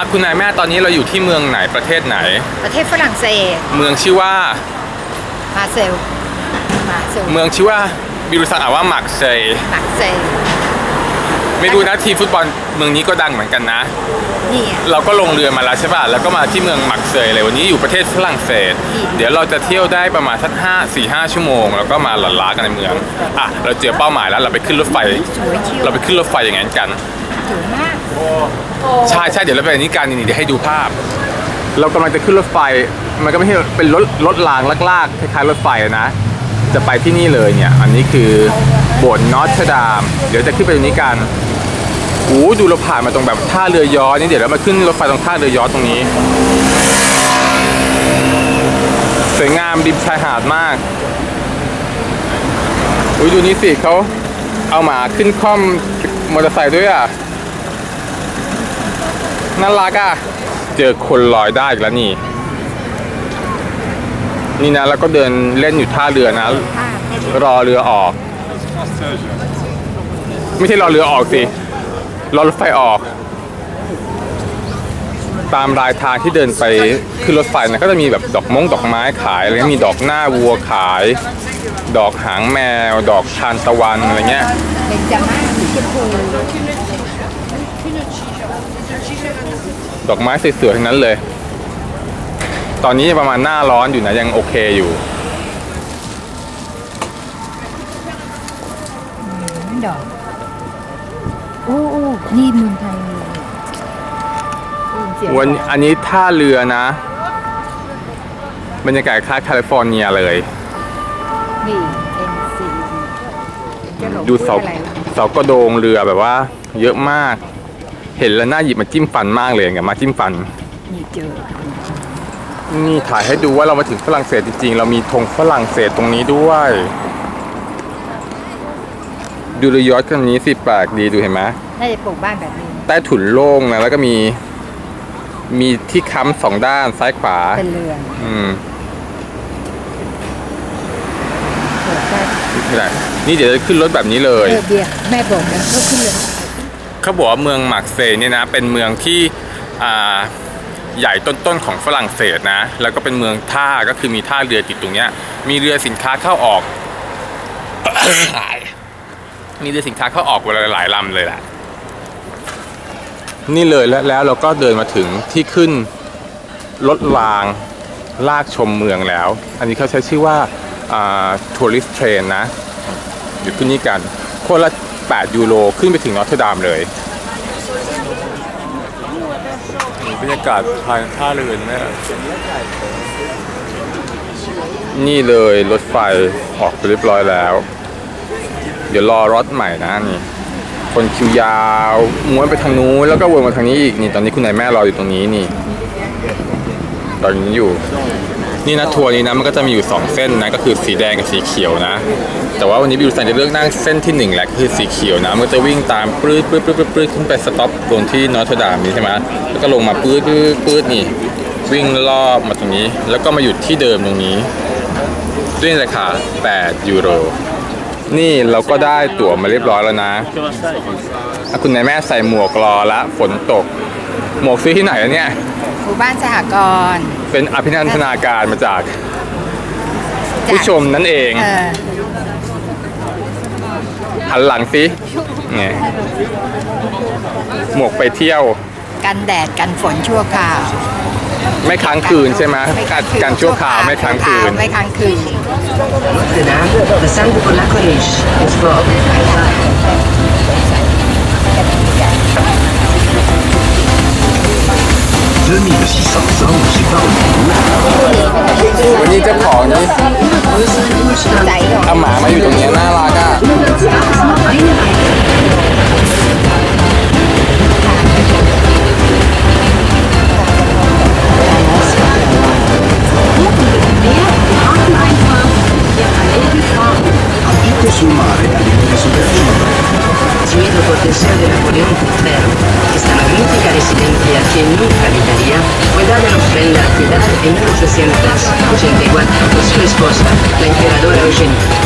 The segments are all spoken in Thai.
อะคุณนายแม่ตอนนี้เราอยู่ที่เมืองไหนประเทศไหน ประเทศฝรั่งเศสเมืองชื่อว่ามาเซลมาเซลเมืองชื่อว่าบิรุสันอ่านว่ามักเซยมาเซลไม่รู้นะทีมฟุตบอลเมืองนี้ก็ดังเหมือนกันนะ นี่อะเราก็ลงเรือมาแล้วใช่ป่ะแล้วก็มาที่เมืองมักเซยเลยวันนี้อยู่ประเทศฝรั่งเศส อืม เดี๋ยวเราจะเที่ยวได้ประมาณสักห้าสี่ห้าชั่วโมง แล้วก็มาหลั่นล้ากันในเมืองอะเราเจอเป้าหมายแล้วเราไปขึ้นรถไฟ สวยเชียวเราไปขึ้นรถไฟอย่างนั้นกัน สวยมากใช่ใช่เดี๋ยวเราไปอันนี้กันนี่เดี๋ยวให้ดูภาพ เรากำลังจะขึ้นรถไฟ มันก็ไม่ใช่เป็นรถรถรางลากๆคล้ายๆรถไฟอะนะ จะไปที่นี่เลยเนี่ย อันนี้คือโบสถ์นอตเทดาม เดี๋ยวจะขึ้นไปตรงนี้กันโอ้ดูเราผ่านมาตรงแบบท่าเรือยอชต์นี่เดี๋ยวเรามาขึ้นรถไฟตรงท่าเรือยอชต์ตรงนี้สวยงามริมชายหาดมากอุ้ยดูนี่สิเขาเอาหมาขึ้นคล่อมมอเตอร์ไซค์ด้วยอะ น่ารักอะ เจอคนลอยได้อีกแล้วนี่ นี่นะแล้วก็เดินเล่นอยู่ท่าเรือนะ รอเรือออก ไม่ใช่รอเรือออกสิ รอรถไฟออก ตามรายทางที่เดินไปขึ้นรถไฟนะก็จะมีแบบดอกมงดอกไม้ขายอะไรมีดอกหน้าวัวขาย ดอกหางแมว ดอกทานตะวันอะไรเงี้ย เป็นจามาสีชมพู ดอกไม้สวยๆทั้งนั้นเลย ตอนนี้ประมาณหน้าร้อนอยู่นะยังโอเคอยู่ดอกโอ้โอ้นี่เมืองไทยเลยโอ้เสียงวันอันนี้ท่าเรือนะ บรรยากาศคล้ายแคลิฟอร์เนียเลยนี่เอ็นซีจะหลงดูเสาพูอะไรเสากระโดงเรือแบบว่า เยอะมาก เห็นแล้วน่าหยิบมาจิ้มฟันมากเลยกับมาจิ้มฟัน นี่เจอ นี่ถ่ายให้ดูว่าเรามาถึงฝรั่งเศสจริงๆ เรามีธงฝรั่งเศสตรงนี้ด้วย ดูเรือยอชต์คันนี้สิแปลกดีดูเห็นไหมน่าจะปลูกบ้านแบบนี้ ใต้ถุนโล่งนะแล้วก็มี มีที่ค้ำสองด้านซ้ายขวา เป็นเรือนอืมปลูกได้นี่แหละนี่เดี๋ยวจะขึ้นรถแบบนี้เลย เออเบียร์แม่บอกแล้วก็ขึ้นเลย เขาบอกว่าเมืองมาร์กเซย์เนี่ยนะเป็นเมืองที่ใหญ่ต้นๆของฝรั่งเศสนะแล้วก็เป็นเมืองท่าก็คือมีท่าเรือติดตรงเนี้ยมีเรือสินค้าเข้าออกมีเรือสินค้าเข้าออกวันละหลายลำเลยแหละนี่เลยแล้วแล้วเราก็เดินมาถึงที่ขึ้นรถรางลากชมเมืองแล้ว อันนี้เขาใช้ชื่อว่าทัวริสเทรนนะอยู่ที่นี่กันคนละ 8 ยูโรขึ้นไปถึงนอตเทอร์ดามเลยบรรยากาศภายท่าเรือนี่นี่เลยรถไฟออกไปเรียบร้อยแล้ว เดี๋ยวรอรถใหม่นะนี่ คนคิวยาวม้วนไปทางนู้นแล้วก็วนมาทางนี้อีกนี่ตอนนี้คุณนายแม่รออยู่ตรงนี้นี่รออยู่นี้อยู่ นี่นะทัวร์นี้นะมันก็จะมีอยู่ 2 เส้นนะก็คือสีแดงกับสีเขียวนะ แต่ว่าวันนี้บิวสันจะเลือกนั่งเส้นที่1แหละก็คือสีเขียวนะมันก็จะวิ่งตามปื๊ดปื๊ดปื๊ดปื๊ดขึ้นไปสต็อปตรงที่นอร์ทดามนี้ใช่ไหมแล้วก็ลงมาปื๊ดปื๊ดปื๊ดนี่ วิ่งรอบมาตรงนี้ แล้วก็มาหยุดที่เดิมตรงนี้ด้วยราคา 8 ยูโร นี่เราก็ได้ตั๋วมาเรียบร้อยแล้วนะคุณนายแม่ใส่หมวกรอละฝนตก หมวกซื้อที่ไหนอะเนี่ยหมู่บ้านสหกรณ์ เป็นอภินันทนาการมาจากจากผู้ชมนั่นเองเออหันหลังสิไงหมวกไปเที่ยวกันแดดกันฝนชั่วคราวไม่ค้างคืนใช่ไหมไม่การค้างคืนการชั่วคราวไม่ค้างคืน ไม่ค้างคืน Rotterdam, passando por la Corniche. Stop. 2600 วันนี้เจ้าของนี่ใจหรอเอาหมามาอยู่ตรงนี้น่ารักอะ 2022 revision.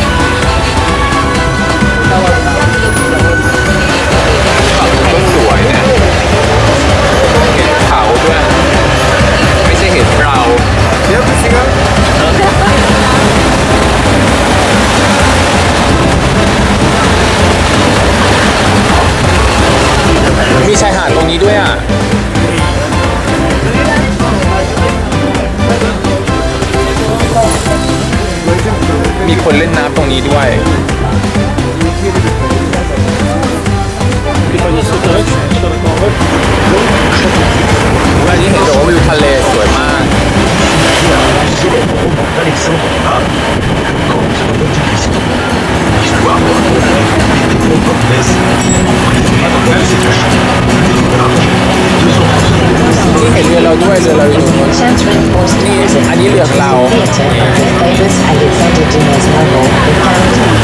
ด้วยเรือเราอยู่ตรงนู้น Central Post นี่อันนี้เรือของเรา Theater of the famous Alexander Dumas novel, The Fountain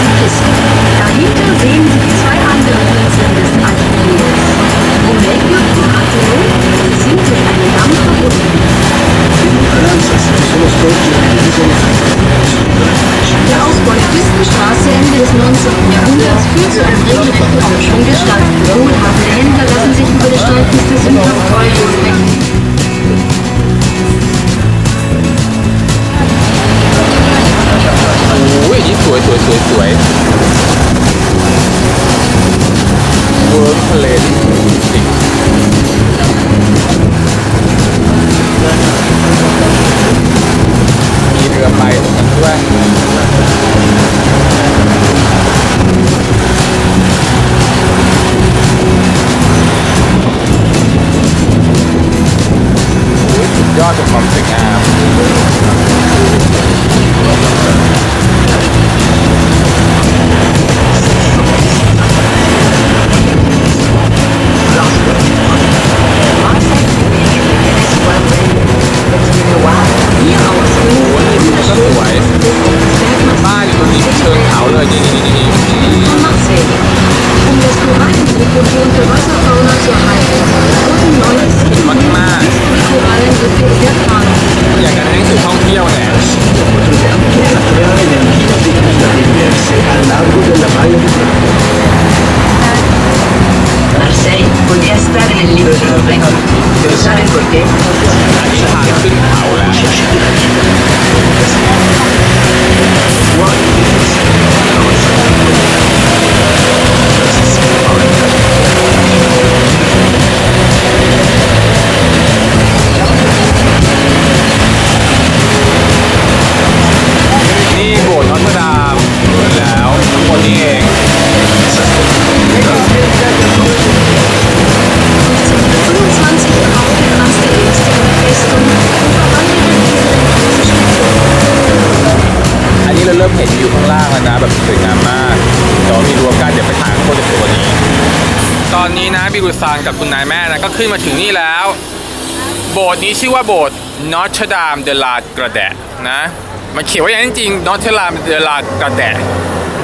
กับคุณนายแม่นะก็ขึ้นมาถึงนี่แล้ว โบสถ์นี้ชื่อว่าโบสถ์นอตเดามเดลาดกระแดะนะมันเขียนไว้อย่างนั้นจริงนอตเดามเดลาดกระแดะ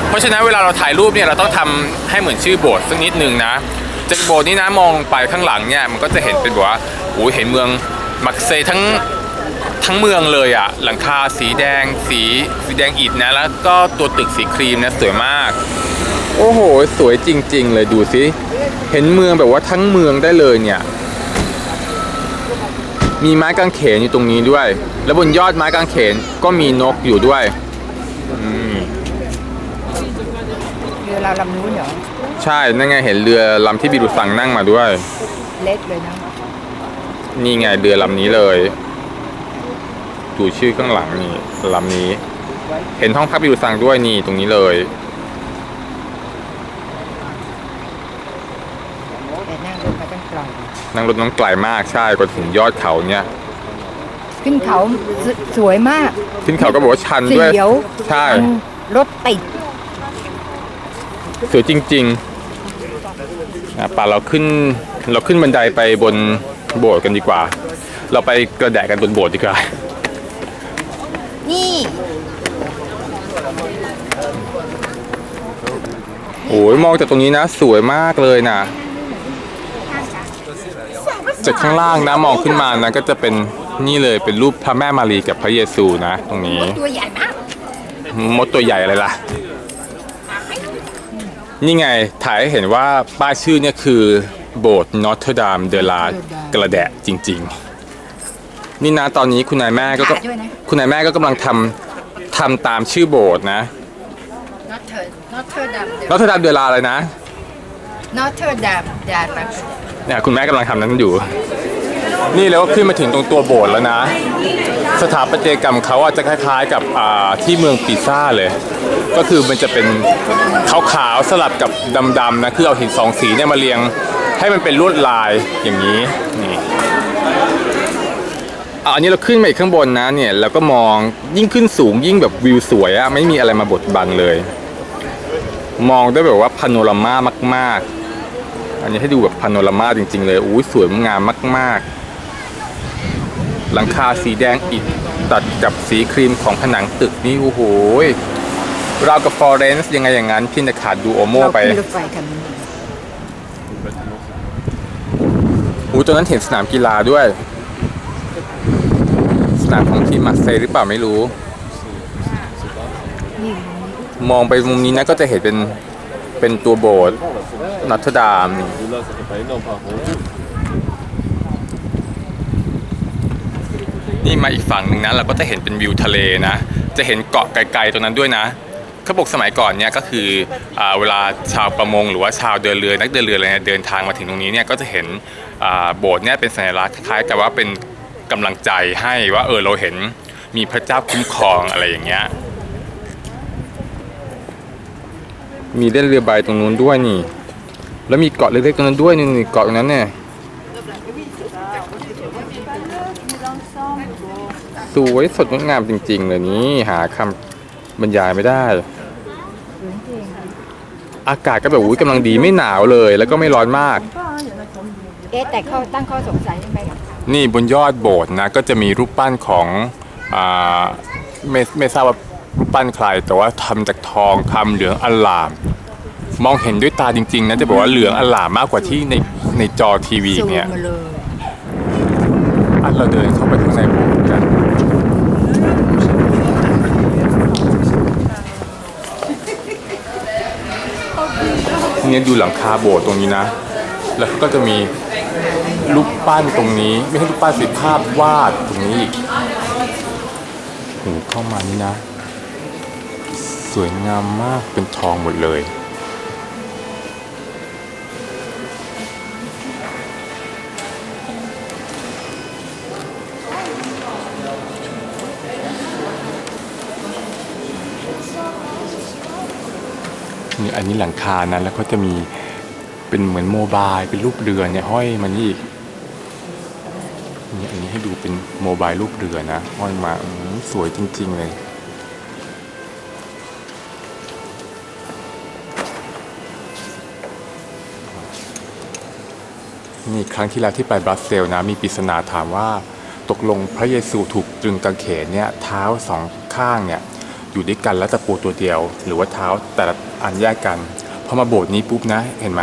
เพราะฉะนั้นเวลาเราถ่ายรูปเนี่ยเราต้องทำให้เหมือนชื่อโบสถ์สักนิดนึงนะจากโบสถ์นี้นะมองลงไปข้างหลังเนี่ยมันก็จะเห็นเป็นแบบว่าโอ้ยเห็นเมืองมักเซย์ทั้งทั้งเมืองเลยอะหลังคาสีแดงสีสีแดงอิฐนะแล้วก็ตัวตึกสีครีมนะสวยมาก โอ้โห สวยจริง ๆ เลยดูสิ เห็นเมืองแบบว่าทั้งเมืองได้เลยเนี่ย มีไม้กางเขนอยู่ตรงนี้ด้วย แล้วบนยอดไม้กางเขนก็มีนกอยู่ด้วยอืมเรือเราลำนู้นเหรอ ใช่ นั่นไงเห็นเรือลำที่บิรุสังนั่งมาด้วย เล็กเลยนะ นี่ไงเรือลำนี้เลย ดูชื่อข้างหลังนี่ลำนี้ เห็นห้องพักบิรุสังด้วยนี่ตรงนี้เลย แต่นั่งรถมาตั้งไกล นั่งรถน้องไกลมากใช่กว่าถึงยอดเขาเนี่ยขึ้นเขาสสวยมากขึ้นเขาก็บอกว่าชันเสีด้วยยวใช่มันรถติดสวยจริงๆอะป่าเราขึ้นเราขึ้นบันไดไปบนโบสถ์กันดีกว่า เราไปกระแดะกันบนโบสถ์ดีกว่า นี่โอ้ยมองจากตรงนี้นะ สวยมากเลยนะ จากข้างล่างนะมองขึ้นมานะก็จะเป็นนี่เลยเป็นรูปพระแม่มารีกับพระเยซูนะ ตรงนี้ตัวใหญ่มากมดตัวใหญ่อะไรล่ะ นี่ไงถ่ายให้เห็นว่าป้ายชื่อเนี่ยคือโบสถ์นอตเทอร์ดามเดลากระแดะจริง ๆ นี่นะตอนนี้คุณนายแม่ก็ก็ถ่ายด้วยนะคุณนายแม่ก็กำลังทำทำตามชื่อโบสถ์นะนอตเทอร์นอตเทอร์ดัมนอตเทอร์ดามเดลาอะไรนะนอตเทอร์ดัมดามัส เนี่ยคุณแม่กำลังทำนั้นอยู่ นี่แล้วก็ขึ้นมาถึงตรงตัวโบสถ์แล้วนะ สถาปัตยกรรมเขาอาจจะคล้ายๆกับที่เมืองปิซ่าเลย ก็คือมันจะเป็นขาวๆสลับกับดำๆนะคือเอาหินสองสีเนี่ยมาเรียงให้มันเป็นลวดลายอย่างนี้นี่อันนี้เราขึ้นมาอีกข้างบนนะเนี่ยแล้วก็มองยิ่งขึ้นสูงยิ่งแบบวิวสวยอะไม่มีอะไรมาบดบังเลย มองได้แบบว่าพาโนรามามาก ๆ อันนี้ให้ดูแบบพาโนรามาจริง ๆ เลยอู้ยสวยงามมาก ๆ หลังคาสีแดงอิฐตัดกับสีครีมของผนังตึกนี่โอ้โหยราวกับฟลอเรนซ์ยังไงอย่างนั้นพี่จะขาดดูโอโมเราไปขึ้นรถไฟกันอู้ตอนนั้นเห็นสนามกีฬาด้วย สนามของทีมมาร์เซย์หรือเปล่าไม่รู้นี่มองไปมุมนี้นะก็จะเห็นเป็นเป็นตัวโบสถ์ นอตเทอร์ดามนี่นี่มาอีกฝั่งหนึ่งนะเราก็จะเห็นเป็นวิวทะเลนะ จะเห็นเกาะไกลๆตรงนั้นด้วยนะเขาบอกสมัยก่อนเนี่ยก็คืออาเวลาชาวประมงหรือว่าชาวเดินเรือนักเดินเรืออะไรเนี่ยเดินทางมาถึงตรงนี้เนี่ยก็จะเห็นอ่าโบสถ์เนี่ยเป็นสัญลักษณ์คล้ายๆกับว่าเป็นกำลังใจให้ว่าเออเราเห็นมีพระเจ้าคุ้มครองอะไรอย่างเงี้ยมีเล่นเรือใบตรงนู้นด้วยนี่ แล้วมีเกาะเล็กๆตรงนั้นด้วยนี่นี่เกาะตรงนั้นเนี่ยสวยสดงดงามจริง ๆ เลยนี่หาคำบรรยายไม่ได้ อากาศก็แบบอุ้ยกำลังดีไม่หนาวเลย แล้วก็ไม่ร้อนมาก เอ๊ะแต่เขาตั้งข้อสงสัยยังไงกับนี่บนยอดโบสถ์นะก็จะมีรูปปั้นของอ่าไม่ไม่ทราบว่ารูปปั้นใคร แต่ว่าทำจากทองคำเหลืองอลาม มองเห็นด้วยตาจริง ๆนะจะบอกว่าเหลืองอลามมากกว่าที่ในในจอทีวีซูมเนี่ยมาเลยอันเราเดินเข้าไปข้างในโบสถ์กัน เนี่ยดูหลังคาโบสถ์ตรงนี้นะ แล้วก็จะมีรูปปั้นตรงนี้ ไม่ใช่รูปปั้นสิภาพวาดตรงนี้อีกโหเข้ามานี่นะ สวยงามมากเป็นทองหมดเลย นี่อันนี้หลังคานะแล้วก็จะมีเป็นเหมือนโมบายเป็นรูปเรือเนี่ยห้อยมานี่อีกนี่อันนี้ให้ดูเป็นโมบายรูปเรือนะห้อยมาสวยจริง ๆ เลยนี่ครั้งที่แล้วที่ไปบรัสเซลนะมีปริศนาถามว่า ตกลงพระเยซูถูกตรึงกางเขนเนี่ยเท้าสองข้างเนี่ย อยู่ด้วยกันแล้วตะปูตัวเดียว หรือว่าเท้าแต่ละอันแยกกันพอมาโบสถ์นี้ปุ๊บนะเห็นไหม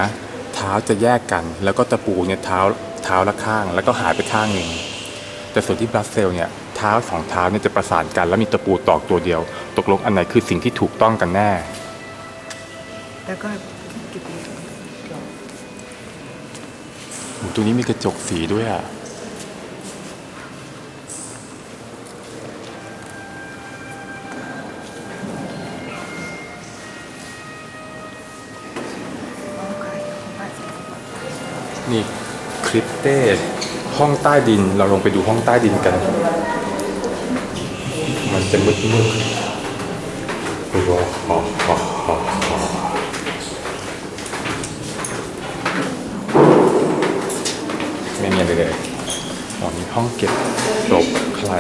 เท้าจะแยกกัน แล้วก็ตะปูเนี่ยเท้าเท้าละข้าง แล้วก็หายไปข้างหนึ่งแต่ส่วนที่บรัสเซลส์เนี่ยเท้าสองเท้าเนี่ยจะประสานกันแล้วมีตะปูตอกตัวเดียว ตกลงอันไหนคือสิ่งที่ถูกต้องกันแน่ แล้วก็โอ้ตัวนี้มีกระจกสีด้วยอะ นี่คริปเต้ห้องใต้ดินเราลงไปดูห้องใต้ดินกัน มันจะมืดมืดๆโอ้โหอหอหอหอไม่มีอะไรเลยอ๋อมีห้องเก็บศพใคร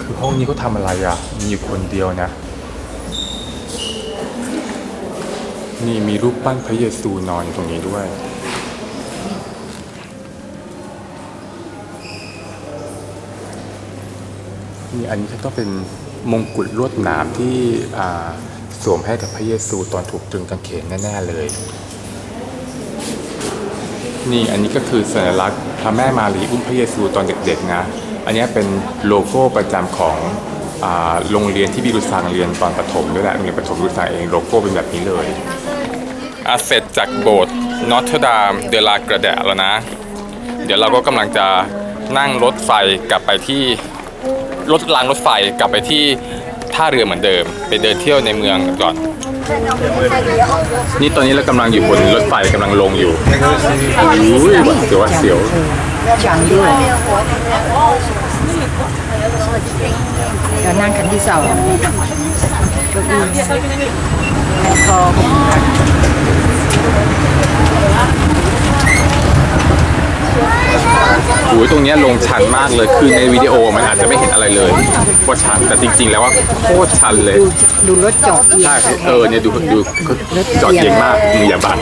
คือห้อง นี้เขาทำอะไรอะ มีอยู่คนเดียวนะ นี่มีรูปปั้นพระเยซูนอนอยู่ตรงนี้ด้วย นี่อันนี้ก็เป็นมงกุฎลวดหนามที่สวมให้กับพระเยซูตอนถูกตรึงกางเขนแน่ๆเลย นี่อันนี้ก็คือสัญลักษณ์พระแม่มารีอุ้มพระเยซูตอนเด็กๆนะ อันนี้เป็นโลโก้ประจำของอาโรงเรียนที่บิรุซังเรียนตอนประถมด้วยแหละโรงเรียนประถมบิรุซังเองโลโก้เป็นแบบนี้เลยอาเสร็จจากโบสถ์นอตเทอร์ดามเดลากระแดะแล้วนะ เดี๋ยวเราก็กำลังจะนั่งรถไฟกลับไปที่รถรางรถไฟกลับไปที่ท่าเรือเหมือนเดิม ไปเดินเที่ยวในเมืองก่อน นี่ตอนนี้เรากำลังอยู่บนรถไฟกำลังลงอยู่อุ้ยหวาดเสียวหวาดเสียว จังด้วยเรานั่งคันที่สองเก้าอี้คออุ้ยตรงเนี้ยลงชันมากเลย คือในวิดีโอมันอาจจะไม่เห็นอะไรเลยว่าชัน แต่จริง ๆ แล้วว่าโคตรชันเลย ดูดูรถจอดอีกใช่เออเนี่ยดูดูจอดเก่งมากมึงอย่าบัง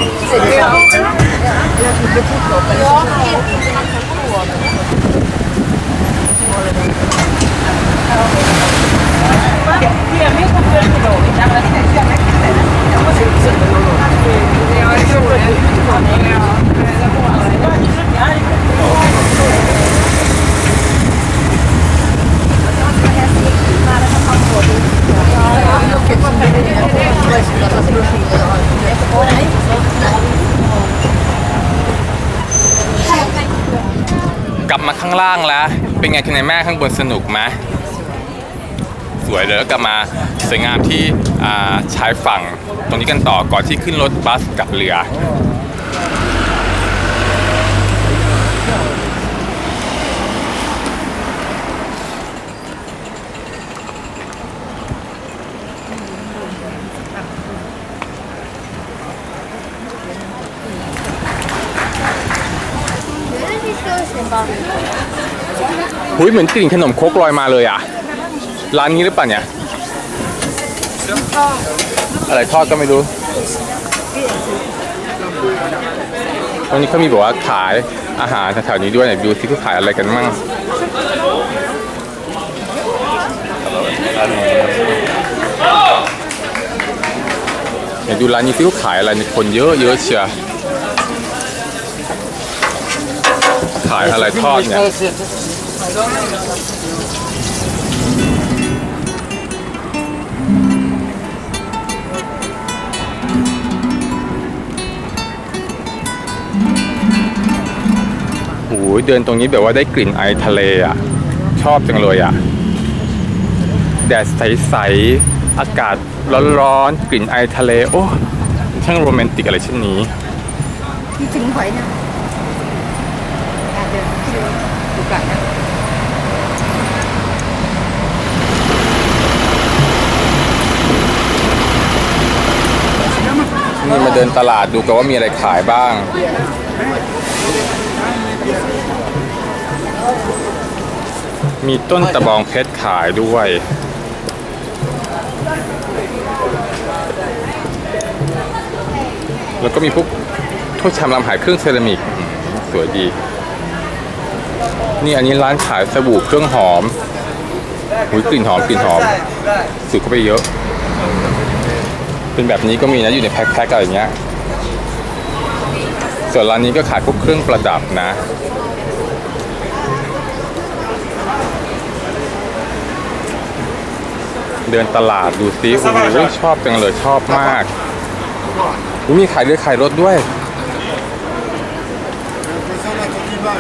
กลับมาข้างล่าง แล้วเป็นไงคุณนแม่ข้างบนสนุกไหมสวยเลยแล้วกลับมาสวยงามที่ชายฝั่งตรงนี้กันต่อก่อนที่ขึ้นรถบัสกลับเรือ หุ้ยเหมือนกลิ่นขนมครกลอยมาเลยอะ ร้านนี้หรือเปล่าเนี่ย อะไรทอดก็ไม่รู้ตรงนี้เขามีบอกว่าขายอาหารแถวๆนี้ด้วยไหนดูซิเขาขายอะไรกันมั่งไหนดูร้านนี้ซิเขาขายอะไรเนี่ยคนเยอะเยอะเชียวขายอะไรทอดเนี่ย โอ้ยเดินตรงนี้แบบว่าได้กลิ่นไอทะเลอะ ชอบจังเลยอะ แดดใสๆ อากาศร้อนๆ กลิ่นไอทะเล โอ้ช่างโรแมนติกอะไรเช่นนี้ ที่ถึงหอยนะอะเดินดูก่อนนะ นี่มาเดินตลาดดูกันว่ามีอะไรขายบ้าง มีต้นตะบองเพชรขายด้วย แล้วก็มีพวกถ้วยชามลำหายเครื่องเซรามิก สวยดี นี่อันนี้ร้านขายสบู่เครื่องหอมหุยกลิ่นหอมกลิ่นหอมสูดเข้าไปเยอะ เป็นแบบนี้ก็มีนะอยู่ในแพ็คๆอะไรอย่างเงี้ย ส่วนร้านนี้ก็ขายพวกเครื่องประดับนะเดินตลาดดูซิโอ้โหชอบจังเลยชอบมากมีขายเรือขายรถด้วย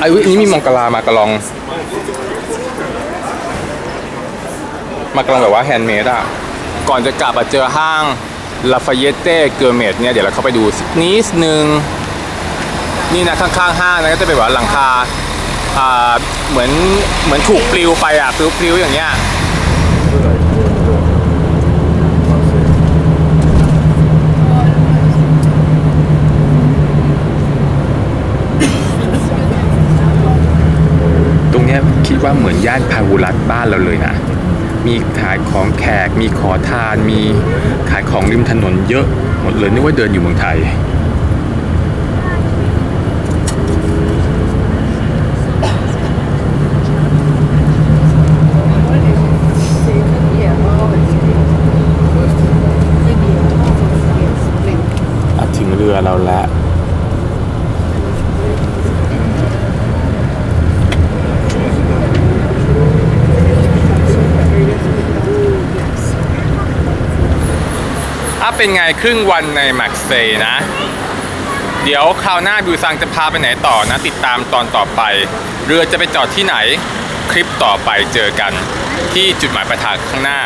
ไอ้ยอุ๊ยอันนี้มีมองกะลามากระลอง มากระลองแบบว่าแฮนด์เมดอะก่อนจะกลับมาเจอห้าง ลาฟาเยเต้เกอร์เมดเนี่ยเดี๋ยวเราเข้าไปดูสักนิดนึงนี่นะข้างๆห้างนะก็จะเป็นแบบหลังคาอ่าเหมือนเหมือนถูกปลิวไปอะปลิวปลิวอย่างเงี้ยตรงเนี้ยคิดว่าเหมือนย่านพาหุรัตบ้านเราเลยนะ มีขายของแขก มีขอทาน มีขายของริมถนนเยอะหมดเลยนึกว่าเดินอยู่เมืองไทย อะถึงเรือเราแล้ว อะ เป็นไงครึ่งวันในแม็กเซย์นะ เดี๋ยวคราวหน้าบิวซังจะพาไปไหนต่อนะ ติดตามตอนต่อไป เรือจะไปจอดที่ไหน คลิปต่อไปเจอกัน ที่จุดหมายปลายทางข้างหน้า